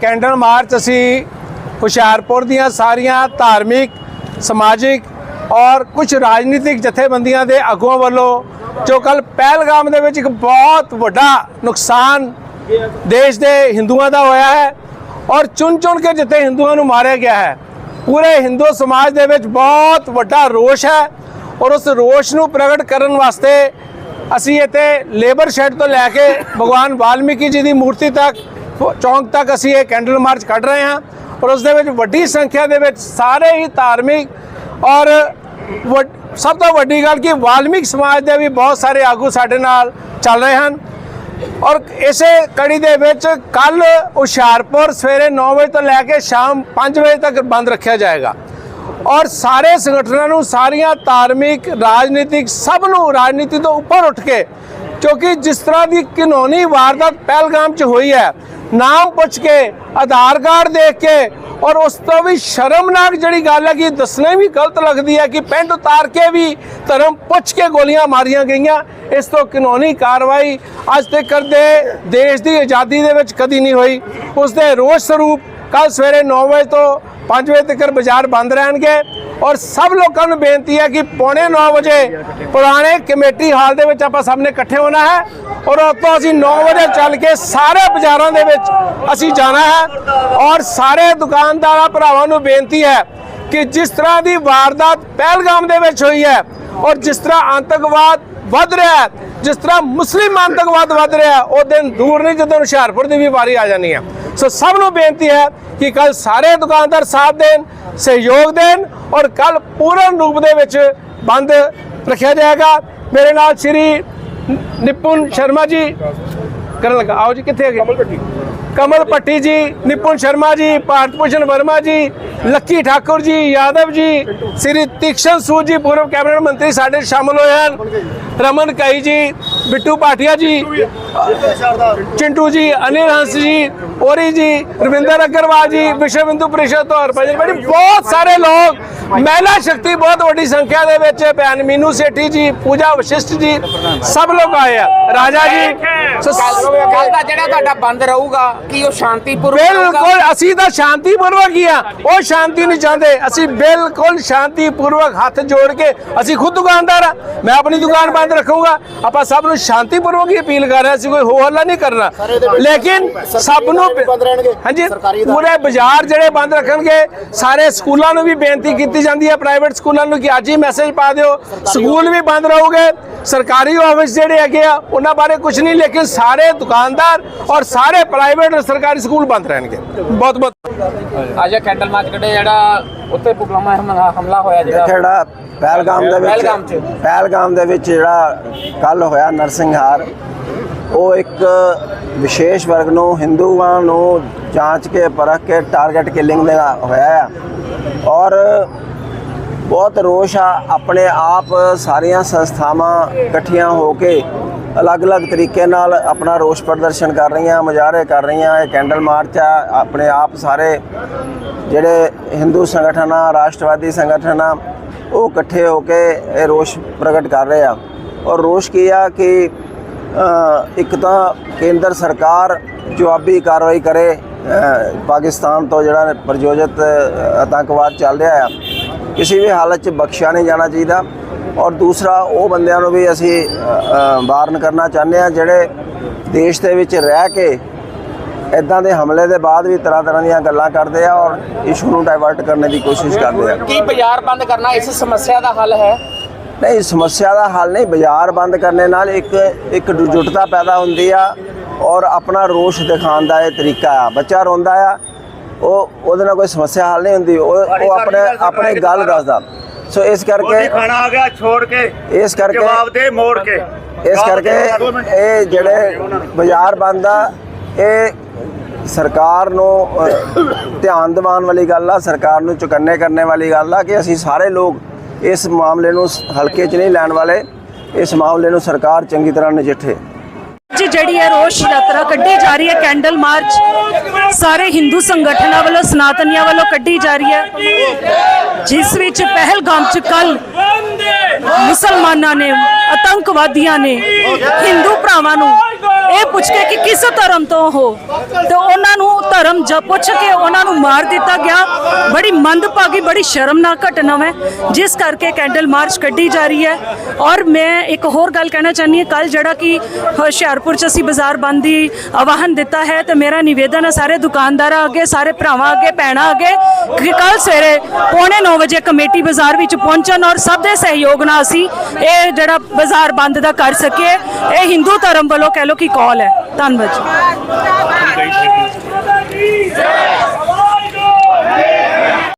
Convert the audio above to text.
Candle March ਅਸੀਂ ਹੁਸ਼ਿਆਰਪੁਰ ਦੀਆਂ ਸਾਰੀਆਂ ਧਾਰਮਿਕ, ਸਮਾਜਿਕ ਔਰ ਕੁਝ ਰਾਜਨੀਤਿਕ ਜਥੇਬੰਦੀਆਂ ਦੇ ਆਗੂਆਂ ਵੱਲੋਂ ਜੋ ਕੱਲ ਪਹਿਲਗਾਮ ਦੇ ਵਿੱਚ ਇੱਕ ਬਹੁਤ ਵੱਡਾ ਨੁਕਸਾਨ ਦੇਸ਼ ਦੇ ਹਿੰਦੂਆਂ ਦਾ ਹੋਇਆ ਹੈ ਔਰ ਚੁਣ ਚੁਣ ਕੇ ਜਿੱਥੇ ਹਿੰਦੂਆਂ ਨੂੰ ਮਾਰਿਆ ਗਿਆ ਹੈ, ਪੂਰੇ ਹਿੰਦੂ ਸਮਾਜ ਦੇ ਵਿੱਚ ਬਹੁਤ ਵੱਡਾ ਰੋਸ਼ ਹੈ ਔਰ ਉਸ ਰੋਸ਼ ਨੂੰ ਪ੍ਰਗਟ ਕਰਨ ਵਾਸਤੇ ਅਸੀਂ ਇੱਥੇ ਲੇਬਰ ਸ਼ੈੱਡ ਤੋਂ ਲੈ ਕੇ ਭਗਵਾਨ ਵਾਲਮੀਕੀ ਜੀ ਦੀ ਮੂਰਤੀ ਤੱਕ ਚੌਂਕ ਤੱਕ ਅਸੀਂ ਇਹ ਕੈਂਡਲ ਮਾਰਚ ਕੱਢ ਰਹੇ ਹਾਂ ਔਰ ਉਸ ਦੇ ਵਿੱਚ ਵੱਡੀ ਸੰਖਿਆ ਦੇ ਵਿੱਚ ਸਾਰੇ ਹੀ ਧਾਰਮਿਕ ਔਰ ਵੱਡ- ਸਭ ਤੋਂ ਵੱਡੀ ਗੱਲ ਕਿ ਵਾਲਮੀਕ ਸਮਾਜ ਦੇ ਵੀ ਬਹੁਤ ਸਾਰੇ ਆਗੂ ਸਾਡੇ ਨਾਲ ਚੱਲ ਰਹੇ ਹਨ। ਔਰ ਇਸੇ ਕੜੀ ਦੇ ਵਿੱਚ ਕੱਲ ਹੁਸ਼ਿਆਰਪੁਰ ਸਵੇਰੇ 9 ਵਜੇ ਤੋਂ ਲੈ ਕੇ ਸ਼ਾਮ 5 ਵਜੇ ਤੱਕ ਬੰਦ ਰੱਖਿਆ ਜਾਏਗਾ। ਔਰ ਸਾਰੇ ਸੰਗਠਨਾਂ ਨੂੰ ਸਾਰੀਆਂ ਧਾਰਮਿਕ, ਰਾਜਨੀਤਿਕ, ਸਭ ਨੂੰ ਰਾਜਨੀਤੀ ਤੋਂ ਉੱਪਰ ਉੱਠ ਕੇ ਕਿਉਂਕਿ ਜਿਸ ਤਰ੍ਹਾਂ ਦੀ ਕਾਨੂੰਨੀ ਵਾਰਦਾਤ ਪਹਿਲਗਾਮ 'ਚ ਹੋਈ ਹੈ, ਨਾਮ ਪੁੱਛ ਕੇ, ਆਧਾਰ ਕਾਰਡ ਦੇਖ ਕੇ ਔਰ ਉਸ ਤੋਂ ਵੀ ਸ਼ਰਮਨਾਕ ਜਿਹੜੀ ਗੱਲ ਹੈ ਕਿ ਦੱਸਣੇ ਵੀ ਗਲਤ ਲੱਗਦੀ ਹੈ ਕਿ ਪਿੰਡ ਉਤਾਰ ਕੇ ਵੀ ਧਰਮ ਪੁੱਛ ਕੇ ਗੋਲੀਆਂ ਮਾਰੀਆਂ ਗਈਆਂ, ਇਸ ਤੋਂ ਕਾਨੂੰਨੀ ਕਾਰਵਾਈ ਅੱਜ ਤੱਕ ਦੇ ਦੇਸ਼ ਦੀ ਆਜ਼ਾਦੀ ਦੇ ਵਿੱਚ ਕਦੀ ਨਹੀਂ ਹੋਈ। ਉਸ ਦੇ ਰੋਸ ਸਰੂਪ ਕੱਲ ਸਵੇਰੇ 9 ਵਜੇ ਤੋਂ 5 ਵਜੇ ਤੱਕ ਬਾਜ਼ਾਰ ਬੰਦ ਰਹਿਣਗੇ। ਔਰ ਸਭ ਲੋਕਾਂ ਨੂੰ ਬੇਨਤੀ ਹੈ ਕਿ ਪੌਣੇ 9 ਵਜੇ ਪੁਰਾਣੇ ਕਮੇਟੀ ਹਾਲ ਦੇ ਵਿੱਚ ਆਪਾਂ ਸਭ ਨੇ ਇਕੱਠੇ ਹੋਣਾ ਹੈ ਔਰ ਉੱਥੋਂ ਅਸੀਂ 9 ਵਜੇ ਚੱਲ ਕੇ ਸਾਰੇ ਬਾਜ਼ਾਰਾਂ ਦੇ ਵਿੱਚ ਅਸੀਂ ਜਾਣਾ ਹੈ ਔਰ ਸਾਰੇ ਦੁਕਾਨਦਾਰਾਂ ਭਰਾਵਾਂ ਨੂੰ ਬੇਨਤੀ ਹੈ ਕਿ ਜਿਸ ਤਰ੍ਹਾਂ ਦੀ ਵਾਰਦਾਤ ਪਹਿਲਗਾਮ ਦੇ ਵਿੱਚ ਹੋਈ ਹੈ ਔਰ ਜਿਸ ਤਰ੍ਹਾਂ ਆਤੰਕਵਾਦ ਵੱਧ ਰਿਹਾ ਹੈ, ਜਿਸ ਤਰ੍ਹਾਂ ਮੁਸਲਿਮ ਆਤੰਕਵਾਦ ਵੱਧ ਰਿਹਾ ਉਹ ਦਿਨ ਦੂਰ ਨਹੀਂ ਜਦੋਂ ਹੁਸ਼ਿਆਰਪੁਰ ਦੀ ਵੀ ਵਾਰੀ ਆ ਜਾਣੀ ਹੈ। ਸੋ ਸਭ ਨੂੰ ਬੇਨਤੀ ਹੈ ਕਿ ਕੱਲ ਸਾਰੇ ਦੁਕਾਨਦਾਰ ਸਾਥ ਦੇਣ ਸਹਿਯੋਗ ਦੇਣ ਔਰ ਕੱਲ ਪੂਰਨ ਰੂਪ ਦੇ ਵਿੱਚ ਬੰਦ ਰੱਖਿਆ ਜਾਏਗਾ। ਮੇਰੇ ਨਾਲ ਸ਼੍ਰੀ ਨਿਪੁੰਨ ਸ਼ਰਮਾ ਜੀ ਕਰਨ ਲੱਗਾ। ਆਓ ਜੀ ਕਿੱਥੇ ਹੈਗੇ? ਕਮਲ ਪੱਟੀ ਜੀ ਨਿਪੁਨ ਸ਼ਰਮਾ ਜੀ ਭਾਰਤ ਭੂਸ਼ਣ ਵਰਮਾ ਜੀ ਲੱਕੀ ਠਾਕੁਰ ਜੀ ਯਾਦਵ ਜੀ ਸ੍ਰੀ ਤਿਕਸ਼ਨ ਸੂਦ ਜੀ ਪੂਰਵ ਕੈਬਨਿਟ ਮੰਤਰੀ ਸਾਡੇ ਸ਼ਾਮਲ ਹੋਏ ਹਨ। ਰਮਨ ਕਈ ਜੀ ਬਿੱਟੂ ਪਾਟਿਆ ਜੀ ਚਿੰਟੂ ਜੀ ਅਨਿਲ ਹੰਸ ਜੀ ਔਰੀ ਜੀ ਰਵਿੰਦਰ ਅਗਰਵਾਲ ਜੀ ਵਿਸ਼ਵ ਹਿੰਦੂ ਪਰਿਸ਼ਦ ਤੋਂ ਹਰਭਜਨ ਮੈਡਮ ਬਹੁਤ ਸਾਰੇ ਲੋਕ ਮਹਿਲਾ ਸ਼ਕਤੀ ਬਹੁਤ ਵੱਡੀ ਸੰਖਿਆ ਦੇ ਵਿੱਚ ਭੈਣ ਮੀਨੂ ਸੇਠੀ ਜੀ ਪੂਜਾ ਵਸ਼ਿਸ਼ਟ ਜੀ ਸਭ ਲੋਕ ਆਏ ਆ। ਰਾਜਾ ਜੀ ਬਿਲਕੁਲ ਅਸੀਂ ਤਾਂ ਸ਼ਾਂਤੀ ਪੂਰਵਕ ਹੀ ਆ। ਉਹ ਸ਼ਾਂਤੀ ਨਹੀਂ ਚਾਹੁੰਦੇ। ਅਸੀਂ ਬਿਲਕੁਲ ਸ਼ਾਂਤੀ ਪੂਰਵਕ ਹੱਥ ਜੋੜ ਕੇ ਅਸੀਂ ਖੁਦ ਦੁਕਾਨਦਾਰ ਆ। ਮੈਂ ਆਪਣੀ ਦੁਕਾਨ ਬੰਦ ਰੱਖੂਗਾ। ਆਪਾਂ ਸਭ ਨੂੰ ਸ਼ਾਂਤੀ ਪੂਰਵਕ ਹੀ ਅਪੀਲ ਕਰ ਰਹੇ ਅਸੀਂ ਕੋਈ ਹੋ ਹੱਲਾ ਨਹੀਂ ਕਰਨਾ। ਲੇਕਿਨ ਸਭ ਨੂੰ ਹਾਂਜੀ ਪੂਰੇ ਬਾਜ਼ਾਰ ਜਿਹੜੇ ਬੰਦ ਰੱਖਣਗੇ ਸਾਰੇ ਸਕੂਲਾਂ ਨੂੰ ਵੀ ਬੇਨਤੀ ਕੀਤੀ ਜਾਂਦੀ ਹੈ ਪ੍ਰਾਈਵੇਟ ਸਕੂਲਾਂ ਨੂੰ ਕਿ ਅੱਜ ਹੀ ਮੈਸੇਜ ਪਾ ਦਿਓ। ਸਕੂਲ ਵੀ ਬੰਦ ਰਹੋਗੇ ਸਰਕਾਰੀ ਆਫਿਸ ਜਿਹੜੇ ਹੈਗੇ ਆ ਉਹਨਾਂ ਬਾਰੇ ਕੁਝ ਨਹੀਂ ਲੇਕਿਨ ਸਾਰੇ ਦੁਕਾਨਦਾਰ ਔਰ ਸਾਰੇ ਪ੍ਰਾਈਵੇਟ ਔਰ ਸਰਕਾਰੀ ਸਕੂਲ ਬੰਦ ਰਹਿਣਗੇ। ਬਹੁਤ ਬਹੁਤ ਅੱਜ ਕੈਂਡਲ ਮਾਰਚ ਕੱਢੇ ਜਿਹੜਾ ਉੱਤੇ ਪੁਲਵਾਮਾ ਹਮਲਾ ਹਮਲਾ ਹੋਇਆ ਜਿਹੜਾ। ਪਹਿਲਗਾਮ ਦੇ ਵਿੱਚ। ਪਹਿਲਗਾਮ ਦੇ ਵਿੱਚ ਜਿਹੜਾ ਕੱਲ ਹੋਇਆ ਨਰਸਿੰਘਹਾਰ ਉਹ ਇੱਕ ਵਿਸ਼ੇਸ਼ ਵਰਗ ਨੂੰ, ਹਿੰਦੂਆਂ ਨੂੰ ਜਾਂਚ ਕੇ, ਪਰਖ ਕੇ ਟਾਰਗੇਟ ਕਿਲਿੰਗ ਦੇ ਹੋਇਆ ਆ। ਔਰ ਬਹੁਤ ਰੋਸ਼ ਆ, ਆਪਣੇ ਆਪ ਸਾਰੀਆਂ ਸੰਸਥਾਵਾਂ ਇਕੱਠੀਆਂ ਹੋ ਕੇ ਅਲੱਗ-ਅਲੱਗ ਤਰੀਕੇ ਨਾਲ ਆਪਣਾ ਰੋਸ਼ ਪ੍ਰਦਰਸ਼ਨ ਕਰ ਰਹੀਆਂ, ਮੁਜ਼ਾਹਰੇ ਕਰ ਰਹੀਆਂ। ਇਹ ਕੈਂਡਲ ਮਾਰਚ ਆ, ਆਪਣੇ ਆਪ ਸਾਰੇ ਜਿਹੜੇ ਹਿੰਦੂ ਸੰਗਠਨ ਆ, ਰਾਸ਼ਟਰਵਾਦੀ ਸੰਗਠਨ ਆ, ਉਹ ਇਕੱਠੇ ਹੋ ਕੇ ਇਹ ਰੋਸ਼ ਪ੍ਰਗਟ ਕਰ ਰਹੇ ਆ। ਔਰ ਰੋਸ਼ ਕੀ ਆ ਕਿ ਇੱਕ ਤਾਂ ਕੇਂਦਰ ਸਰਕਾਰ ਜਵਾਬੀ ਕਾਰਵਾਈ ਕਰੇ ਪਾਕਿਸਤਾਨ ਤੋਂ ਜਿਹੜਾ ਪ੍ਰਯੋਜਿਤ ਆਤੰਕਵਾਦ ਚੱਲ ਰਿਹਾ ਆ, ਕਿਸੇ ਵੀ ਹਾਲਤ 'ਚ ਬਖਸ਼ਿਆ ਨਹੀਂ ਜਾਣਾ ਚਾਹੀਦਾ। ਔਰ ਦੂਸਰਾ, ਉਹ ਬੰਦਿਆਂ ਨੂੰ ਵੀ ਅਸੀਂ ਵਾਰਨ ਕਰਨਾ ਚਾਹੁੰਦੇ ਆ ਜਿਹੜੇ ਦੇਸ਼ ਦੇ ਵਿੱਚ ਰਹਿ ਕੇ ਇਦਾਂ ਦੇ ਹਮਲੇ ਦੇ ਬਾਅਦ ਵੀ ਤਰ੍ਹਾਂ ਤਰ੍ਹਾਂ ਦੀਆਂ ਗੱਲਾਂ ਕਰਦੇ ਆ ਔਰ ਇਸ਼ੂ ਨੂੰ ਡਾਇਵਰਟ ਕਰਨ ਦੀ ਕੋਸ਼ਿਸ਼ ਕਰਦੇ ਆ। ਕੀ ਬਾਜ਼ਾਰ ਬੰਦ ਕਰਨਾ ਇਸ ਸਮੱਸਿਆ ਦਾ ਹੱਲ ਹੈ? ਨਹੀਂ ਸਮੱਸਿਆ ਦਾ ਹੱਲ ਨਹੀਂ। ਬਾਜ਼ਾਰ ਬੰਦ ਕਰਨੇ ਨਾਲ ਇੱਕ ਇੱਕ ਜੁਟਤਾ ਪੈਦਾ ਹੁੰਦੀ ਆ ਔਰ ਆਪਣਾ ਰੋਸ਼ ਦਿਖਾਉਣ ਦਾ ਇਹ ਤਰੀਕਾ ਆ। ਬੱਚਾ ਰੋਂਦਾ ਆ ਉਹ ਉਹਦੇ ਨਾਲ ਕੋਈ ਸਮੱਸਿਆ ਹੱਲ ਨਹੀਂ ਹੁੰਦੀ। ਉਹ ਉਹ ਆਪਣੇ ਆਪਣੇ ਗੱਲ ਦੱਸਦਾ। ਸੋ ਇਸ ਕਰਕੇ ਖਾਣਾ ਆ ਗਿਆ ਛੋੜ ਕੇ। ਇਸ ਕਰਕੇ ਜਵਾਬ ਦੇ ਮੋੜ ਕੇ। ਇਸ ਕਰਕੇ ਇਹ ਜਿਹੜੇ ਬਾਜ਼ਾਰ ਬੰਦ ਆ ਇਹ ਸਰਕਾਰ ਨੂੰ ਧਿਆਨ ਦਿਵਾਉਣ ਵਾਲੀ ਗੱਲ ਆ ਸਰਕਾਰ ਨੂੰ ਚੁਕੰਨੇ ਕਰਨੇ ਵਾਲੀ ਗੱਲ ਆ ਕਿ ਅਸੀਂ ਸਾਰੇ ਲੋਕ ਇਸ ਮਾਮਲੇ ਨੂੰ ਹਲਕੇ 'ਚ ਨਹੀਂ ਲੈਣ ਵਾਲੇ, ਇਸ ਮਾਮਲੇ ਨੂੰ ਸਰਕਾਰ ਚੰਗੀ ਤਰ੍ਹਾਂ ਨਜਿੱਠੇ। ਅੱਜ ਜਿਹੜੀ ਹੈ ਰੋਸ਼ ਯਾਤਰਾ ਕੱਢੀ ਜਾ ਰਹੀ ਹੈ, ਕੈਂਡਲ ਮਾਰਚ, ਸਾਰੇ ਹਿੰਦੂ ਸੰਗਠਨਾਂ ਵੱਲੋਂ, ਸਨਾਤਨੀਆਂ ਵੱਲੋਂ ਕੱਢੀ ਜਾ ਰਹੀ ਹੈ, ਜਿਸ ਵਿੱਚ ਪਹਿਲਗਾਮ ਚ ਕੱਲ ਮੁਸਲਮਾਨਾਂ ਨੇ, ਆਤੰਕਵਾਦੀਆਂ ਨੇ, ਹਿੰਦੂ ਭਰਾਵਾਂ ਨੂੰ ਇਹ ਪੁੱਛ ਕੇ ਕਿ ਕਿਸ ਧਰਮ ਤੋਂ ਹੋ? ਤੇ ਉਹਨਾਂ ਨੂੰ ਧਰਮ ਜ ਪੁੱਛ ਕੇ ਉਹਨਾਂ ਨੂੰ ਮਾਰ ਦਿੱਤਾ ਗਿਆ। ਬੜੀ ਮੰਦਭਾਗੀ, ਬੜੀ ਸ਼ਰਮਨਾਕ ਘਟਨਾ ਹੈ, ਜਿਸ ਕਰਕੇ ਕੈਂਡਲ ਮਾਰਚ ਕੱਢੀ ਜਾ ਰਹੀ ਹੈ। ਔਰ ਮੈਂ ਇੱਕ ਹੋਰ ਗੱਲ ਕਹਿਣਾ ਚਾਹੁੰਦੀ ਹਾਂ ਕੱਲ ਜਿਹੜਾ ਕਿ ਹੁਸ਼ਿਆਰਪੁਰ ਚ ਅਸੀਂ ਬਾਜ਼ਾਰ ਬੰਦ ਦੀ ਆਵਾਹਨ ਦਿੱਤਾ ਹੈ, ਤੇ ਮੇਰਾ ਨਿਵੇਦਨ ਹੈ ਸਾਰੇ ਦੁਕਾਨਦਾਰਾਂ ਅੱਗੇ, ਸਾਰੇ ਭਰਾਵਾਂ ਅੱਗੇ, ਭੈਣਾਂ ਅੱਗੇ, ਕਿ ਕੱਲ ਸਵੇਰੇ ਪੌਣੇ 9 ਵਜੇ ਕਮੇਟੀ ਬਾਜ਼ਾਰ ਵਿੱਚ ਪਹੁੰਚਣ ਔਰ ਸਭ ਦੇ ਸਹਿਯੋਗ ਨਾਲ ਅਸੀਂ ਇਹ ਜਿਹੜਾ ਬਾਜ਼ਾਰ ਬੰਦ ਦਾ ਕਰ ਸਕੀਏ। ਇਹ ਹਿੰਦੂ ਧਰਮ ਵੱਲੋਂ ਕਹਿ ਲੋ ਕਿ ਕਾਲ ਹੈ। ਧੰਨਵਾਦ ਜੀ।